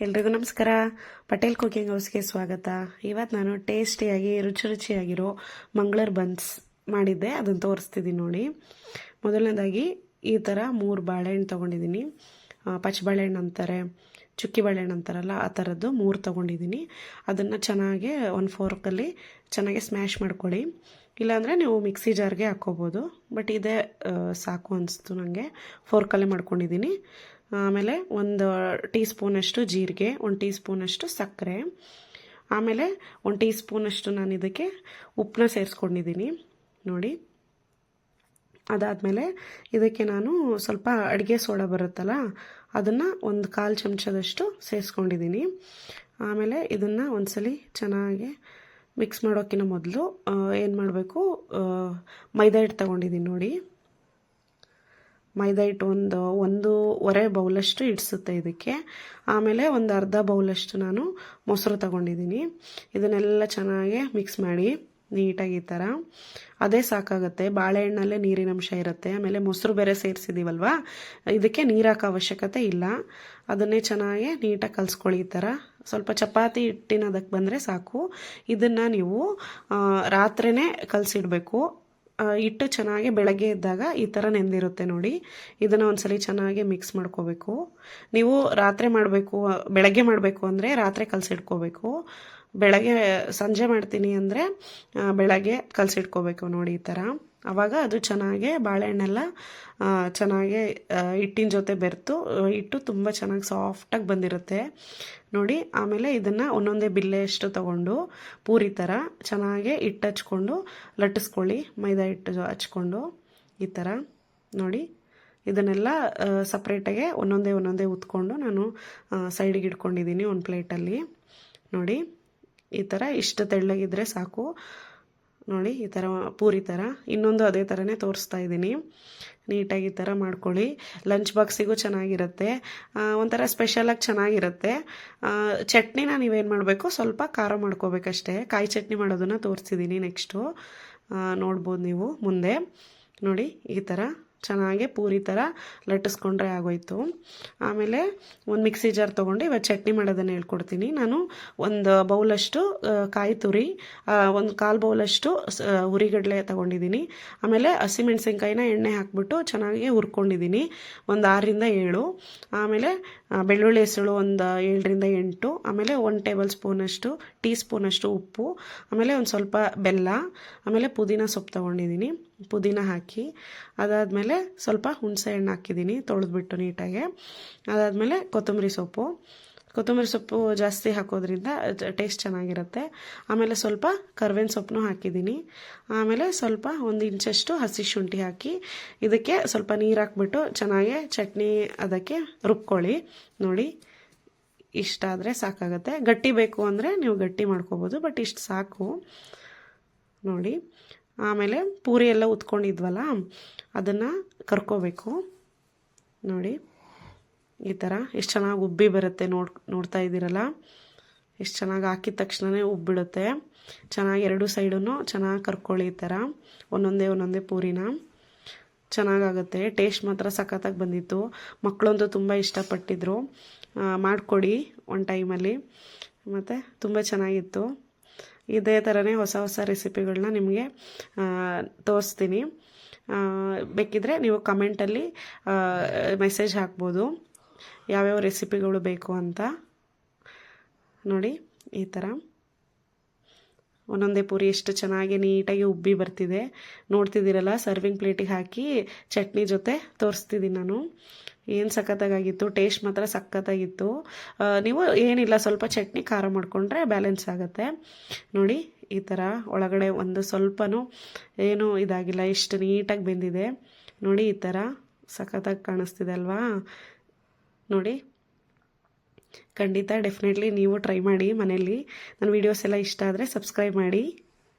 ಎಲ್ರಿಗೂ ನಮಸ್ಕಾರ. ಪಟೇಲ್ ಕುಕಿಂಗ್ ಹೌಸ್ಗೆ ಸ್ವಾಗತ. ಇವತ್ತು ನಾನು ಟೇಸ್ಟಿಯಾಗಿ ರುಚಿ ರುಚಿಯಾಗಿರೋ ಮಂಗಳೂರು ಬನ್ಸ್ ಮಾಡಿದ್ದೆ. ಅದನ್ನು ತೋರಿಸ್ತಿದ್ದೀನಿ ನೋಡಿ. ಮೊದಲನೇದಾಗಿ ಈ ಥರ ಮೂರು ಬಾಳೆಹಣ್ಣು ತೊಗೊಂಡಿದ್ದೀನಿ ಪಚ್ಚ ಬಾಳೆಹಣ್ಣು ಅಂತಾರೆ. ಚುಕ್ಕಿ ಬಾಳೆಹಣ್ಣು ಅಂತಾರಲ್ಲ, ಆ ಥರದ್ದು ಮೂರು ತೊಗೊಂಡಿದ್ದೀನಿ ಅದನ್ನು ಚೆನ್ನಾಗಿ ಒಂದು ಫೋರ್ಕಲ್ಲಿ ಚೆನ್ನಾಗಿ ಸ್ಮ್ಯಾಶ್ ಮಾಡ್ಕೊಳ್ಳಿ. ಇಲ್ಲಾಂದರೆ ನೀವು ಮಿಕ್ಸಿ ಜಾರ್ಗೆ ಹಾಕ್ಕೋಬೋದು. ಬಟ್ ಇದೇ ಸಾಕು ಅನಿಸ್ತು ನನಗೆ ಫೋರ್ಕಲ್ಲಿ ಮಾಡ್ಕೊಂಡಿದ್ದೀನಿ ಆಮೇಲೆ ಒಂದು ಟೀ ಸ್ಪೂನಷ್ಟು ಜೀರಿಗೆ, ಒಂದು ಟೀ ಸ್ಪೂನಷ್ಟು ಸಕ್ಕರೆ. ಆಮೇಲೆ ಒಂದು ಟೀ ಸ್ಪೂನಷ್ಟು ನಾನು ಇದಕ್ಕೆ ಉಪ್ಪನ್ನ ಸೇರಿಸ್ಕೊಂಡಿದ್ದೀನಿ ನೋಡಿ. ಅದಾದಮೇಲೆ ಇದಕ್ಕೆ ನಾನು ಸ್ವಲ್ಪ ಅಡುಗೆ ಸೋಡಾ ಬರುತ್ತಲ್ಲ, ಅದನ್ನು ಒಂದು ಕಾಲು ಚಮಚದಷ್ಟು ಸೇರಿಸ್ಕೊಂಡಿದ್ದೀನಿ ಆಮೇಲೆ ಇದನ್ನು ಒಂದ್ಸಲಿ ಚೆನ್ನಾಗಿ ಮಿಕ್ಸ್ ಮಾಡೋಕ್ಕಿಂತ ಮೊದಲು ಏನು ಮಾಡಬೇಕು ಮೈದಾ ಹಿಟ್ಟು ತಗೊಂಡಿದ್ದೀನಿ ನೋಡಿ. ಮೈದಾ ಹಿಟ್ಟು ಒಂದು ಒಂದೂವರೆ ಬೌಲಷ್ಟು ಇಡಿಸುತ್ತೆ ಇದಕ್ಕೆ. ಆಮೇಲೆ ಒಂದು ಅರ್ಧ ಬೌಲಷ್ಟು ನಾನು ಮೊಸರು ತಗೊಂಡಿದ್ದೀನಿ ಇದನ್ನೆಲ್ಲ ಚೆನ್ನಾಗಿ ಮಿಕ್ಸ್ ಮಾಡಿ ನೀಟಾಗಿ ಈ ಥರ. ಅದೇ ಸಾಕಾಗುತ್ತೆ. ಬಾಳೆಹಣ್ಣಲ್ಲೇ ನೀರಿನ ಅಂಶ ಇರುತ್ತೆ. ಆಮೇಲೆ ಮೊಸರು ಬೇರೆ ಸೇರಿಸಿದ್ದೀವಲ್ವ ಇದಕ್ಕೆ ನೀರು ಅವಶ್ಯಕತೆ ಇಲ್ಲ. ಅದನ್ನೇ ಚೆನ್ನಾಗಿ ನೀಟಾಗಿ ಕಲಿಸ್ಕೊಳ್ಳಿ ಈ ಥರ. ಸ್ವಲ್ಪ ಚಪಾತಿ ಹಿಟ್ಟಿನ ಅದಕ್ಕೆ ಬಂದರೆ ಸಾಕು. ಇದನ್ನು ನೀವು ರಾತ್ರಿನೇ ಕಲಸಿಡಬೇಕು. ಹಿಟ್ಟು ಚೆನ್ನಾಗಿ ಬೆಳಗ್ಗೆ ಇದ್ದಾಗ ಈ ಥರ ನೆಂದಿರುತ್ತೆ ನೋಡಿ. ಇದನ್ನು ಒಂದ್ಸಲಿ ಚೆನ್ನಾಗಿ ಮಿಕ್ಸ್ ಮಾಡ್ಕೋಬೇಕು. ನೀವು ರಾತ್ರಿ ಮಾಡಬೇಕು, ಬೆಳಗ್ಗೆ ಮಾಡಬೇಕು ಅಂದರೆ ರಾತ್ರಿ ಕಲಸಿಡ್ಕೋಬೇಕು. ಬೆಳಗ್ಗೆ ಸಂಜೆ ಮಾಡ್ತೀನಿ ಅಂದರೆ ಬೆಳಗ್ಗೆ ಕಲಸಿಟ್ಕೋಬೇಕು ನೋಡಿ ಈ ಥರ ಆವಾಗ ಅದು ಚೆನ್ನಾಗಿ ಬಾಳೆಹಣ್ಣೆಲ್ಲ ಚೆನ್ನಾಗೆ ಹಿಟ್ಟಿನ ಜೊತೆ ಬೆರೆತು ಹಿಟ್ಟು ತುಂಬ ಚೆನ್ನಾಗಿ ಸಾಫ್ಟಾಗಿ ಬಂದಿರುತ್ತೆ. ನೋಡಿ, ಆಮೇಲೆ ಇದನ್ನು ಒಂದೊಂದೇ ಬಿಲ್ಲೆಯಷ್ಟು ತೊಗೊಂಡು, ಪೂರಿ ಥರ ಚೆನ್ನಾಗಿ ಹಿಟ್ಟು ಹಚ್ಕೊಂಡು, ಲಟ್ಟಿಸ್ಕೊಳ್ಳಿ, ಮೈದಾ ಹಿಟ್ಟು ಹಚ್ಕೊಂಡು ಈ ಥರ ನೋಡಿ, ಇದನ್ನೆಲ್ಲ ಸಪ್ರೇಟಾಗೆ ಒಂದೊಂದೇ ಒಂದೊಂದೇ ಉತ್ಕೊಂಡು ನಾನು ಸೈಡಿಗೆ ಇಟ್ಕೊಂಡಿದ್ದೀನಿ ಒಂದು ಪ್ಲೇಟಲ್ಲಿ ನೋಡಿ ಈ ಥರ ಇಷ್ಟು ತೆಳ್ಳಗಿದ್ರೆ ಸಾಕು. ನೋಡಿ, ಈ ಥರ ಪೂರಿ ಥರ ಇನ್ನೊಂದು ಅದೇ ಥರನೇ ತೋರಿಸ್ತಾ ಇದ್ದೀನಿ. ನೀಟಾಗಿ ಈ ಥರ ಮಾಡ್ಕೊಳ್ಳಿ. ಲಂಚ್ ಬಾಕ್ಸಿಗೂ ಚೆನ್ನಾಗಿರುತ್ತೆ. ಒಂಥರ ಸ್ಪೆಷಲಾಗಿ ಚೆನ್ನಾಗಿರುತ್ತೆ. ಚಟ್ನಿನ ನೀವೇನು ಮಾಡಬೇಕು? ಸ್ವಲ್ಪ ಖಾರ ಮಾಡ್ಕೋಬೇಕಷ್ಟೇ. ಕಾಯಿ ಚಟ್ನಿ ಮಾಡೋದನ್ನು ತೋರಿಸಿದ್ದೀನಿ ನೆಕ್ಸ್ಟು. ನೋಡ್ಬೋದು ನೀವು ಮುಂದೆ. ನೋಡಿ, ಈ ಥರ ಚೆನ್ನಾಗಿ ಪೂರಿ ಥರ ಲಟ್ಟಿಸ್ಕೊಂಡ್ರೆ ಆಗೋಯ್ತು. ಆಮೇಲೆ ಒಂದು ಮಿಕ್ಸಿ ಜಾರ್ ತೊಗೊಂಡು ಇವಾಗ ಚಟ್ನಿ ಮಾಡೋದನ್ನು ಹೇಳ್ಕೊಡ್ತೀನಿ. ನಾನು ಒಂದು ಬೌಲಷ್ಟು ಕಾಯಿ ತುರಿ ಒಂದು ಕಾಲು ಬೌಲಷ್ಟು ಹುರಿಗಡಲೆ ತೊಗೊಂಡಿದ್ದೀನಿ. ಆಮೇಲೆ ಹಸಿಮೆಣಸಿನ್ಕಾಯಿನ ಎಣ್ಣೆ ಹಾಕ್ಬಿಟ್ಟು ಚೆನ್ನಾಗಿ ಹುರ್ಕೊಂಡಿದ್ದೀನಿ. ಒಂದು ಆರರಿಂದ ಏಳು. ಆಮೇಲೆ ಬೆಳ್ಳುಳ್ಳಿ ಹೆಸಳು ಒಂದು ಏಳರಿಂದ ಎಂಟು. ಆಮೇಲೆ ಒಂದು ಟೇಬಲ್ ಸ್ಪೂನಷ್ಟು, ಟೀ ಸ್ಪೂನಷ್ಟು ಉಪ್ಪು. ಆಮೇಲೆ ಒಂದು ಸ್ವಲ್ಪ ಬೆಲ್ಲ. ಆಮೇಲೆ ಪುದೀನ ಸೊಪ್ಪು ತೊಗೊಂಡಿದ್ದೀನಿ. ಪುದೀನ ಹಾಕಿ. ಅದಾದಮೇಲೆ ಸ್ವಲ್ಪ ಹುಣಸೆ ಹಣ್ಣು ಹಾಕಿದ್ದೀನಿ, ತೊಳೆದ್ಬಿಟ್ಟು ನೀಟಾಗಿ. ಅದಾದಮೇಲೆ ಕೊತ್ತಂಬರಿ ಸೊಪ್ಪು. ಕೊತ್ತಂಬರಿ ಸೊಪ್ಪು ಜಾಸ್ತಿ ಹಾಕೋದ್ರಿಂದ ಟೇಸ್ಟ್ ಚೆನ್ನಾಗಿರುತ್ತೆ. ಆಮೇಲೆ ಸ್ವಲ್ಪ ಕರ್ಬೇವಿನ ಸೊಪ್ಪನ್ನು ಹಾಕಿದ್ದೀನಿ. ಆಮೇಲೆ ಸ್ವಲ್ಪ ಒಂದು ಇಂಚಷ್ಟು ಹಸಿ ಶುಂಠಿ ಹಾಕಿ, ಇದಕ್ಕೆ ಸ್ವಲ್ಪ ನೀರು ಹಾಕ್ಬಿಟ್ಟು ಚೆನ್ನಾಗಿ ಚಟ್ನಿ ಅದಕ್ಕೆ ರುಬ್ಕೊಳ್ಳಿ. ನೋಡಿ, ಇಷ್ಟ ಆದರೆ ಸಾಕಾಗುತ್ತೆ. ಗಟ್ಟಿ ಬೇಕು ಅಂದರೆ ನೀವು ಗಟ್ಟಿ ಮಾಡ್ಕೋಬೋದು, ಬಟ್ ಇಷ್ಟು ಸಾಕು. ನೋಡಿ ಆಮೇಲೆ ಪೂರಿ ಎಲ್ಲ ಉತ್ಕೊಂಡಿದ್ವಲ್ಲ, ಅದನ್ನು ಕರ್ಕೋಬೇಕು. ನೋಡಿ, ಈ ಥರ ಎಷ್ಟು ಚೆನ್ನಾಗಿ ಉಬ್ಬಿ ಬರುತ್ತೆ ನೋಡ್, ನೋಡ್ತಾ ಇದ್ದೀರಲ್ಲ? ಎಷ್ಟು ಚೆನ್ನಾಗಿ ಹಾಕಿದ ತಕ್ಷಣವೇ ಉಬ್ಬಿಡುತ್ತೆ. ಚೆನ್ನಾಗಿ ಎರಡು ಸೈಡನ್ನು ಚೆನ್ನಾಗಿ ಕರ್ಕೊಳ್ಳಿ ಈ ಥರ ಒಂದೊಂದೇ ಒಂದೊಂದೇ ಪೂರಿನ. ಚೆನ್ನಾಗಾಗುತ್ತೆ. ಟೇಸ್ಟ್ ಮಾತ್ರ ಸಖತ್ತಾಗಿ ಬಂದಿತ್ತು. ಮಕ್ಕಳಂತೂ ತುಂಬ ಇಷ್ಟಪಟ್ಟಿದ್ರು. ಮಾಡಿಕೊಡಿ ಒನ್ ಟೈಮಲ್ಲಿ. ಮತ್ತು ತುಂಬ ಚೆನ್ನಾಗಿತ್ತು. ಇದೇ ಥರನೇ ಹೊಸ ಹೊಸ ರೆಸಿಪಿಗಳನ್ನ ನಿಮಗೆ ತೋರಿಸ್ತೀನಿ. ಬೇಕಿದ್ರೆ ನೀವು ಕಮೆಂಟಲ್ಲಿ ಮೆಸೇಜ್ ಹಾಕ್ಬೋದು. ಯಾವ್ಯಾವ ರೆಸಿಪಿಗಳು ಬೇಕು ಅಂತ. ನೋಡಿ, ಈ ಥರ ಒಂದೊಂದೇ ಪೂರಿ ಎಷ್ಟು ಚೆನ್ನಾಗಿ ನೀಟಾಗಿ ಉಬ್ಬಿ ಬರ್ತಿದೆ. ನೋಡ್ತಿದ್ದೀರಲ್ಲ ಸರ್ವಿಂಗ್ ಪ್ಲೇಟಿಗೆ ಹಾಕಿ ಚಟ್ನಿ ಜೊತೆ ತೋರಿಸ್ತಿದ್ದೀನಿ ನಾನು. ಏನು ಸಖತ್ತಾಗಿತ್ತು? ಟೇಸ್ಟ್ ಮಾತ್ರ ಸಖತ್ತಾಗಿತ್ತು. ನೀವು ಏನಿಲ್ಲ, ಸ್ವಲ್ಪ ಚಟ್ನಿ ಖಾರ ಮಾಡಿಕೊಂಡ್ರೆ ಬ್ಯಾಲೆನ್ಸ್ ಆಗುತ್ತೆ. ನೋಡಿ, ಈ ಥರ ಒಳಗಡೆ ಒಂದು ಸ್ವಲ್ಪನೂ ಏನೂ ಇದಾಗಿಲ್ಲ, ಎಷ್ಟು ನೀಟಾಗಿ ಬೆಂದಿದೆ. ನೋಡಿ, ಈ ಥರ ಸಖತ್ತಾಗಿ ಕಾಣಿಸ್ತಿದೆ ಅಲ್ವಾ? ನೋಡಿ ಖಂಡಿತ ಡೆಫಿನೆಟ್ಲಿ ನೀವು ಟ್ರೈ ಮಾಡಿ ಮನೆಯಲ್ಲಿ. ನನ್ನ ವೀಡಿಯೋಸ್ ಎಲ್ಲ ಇಷ್ಟ ಆದರೆ ಸಬ್ಸ್ಕ್ರೈಬ್ ಮಾಡಿ.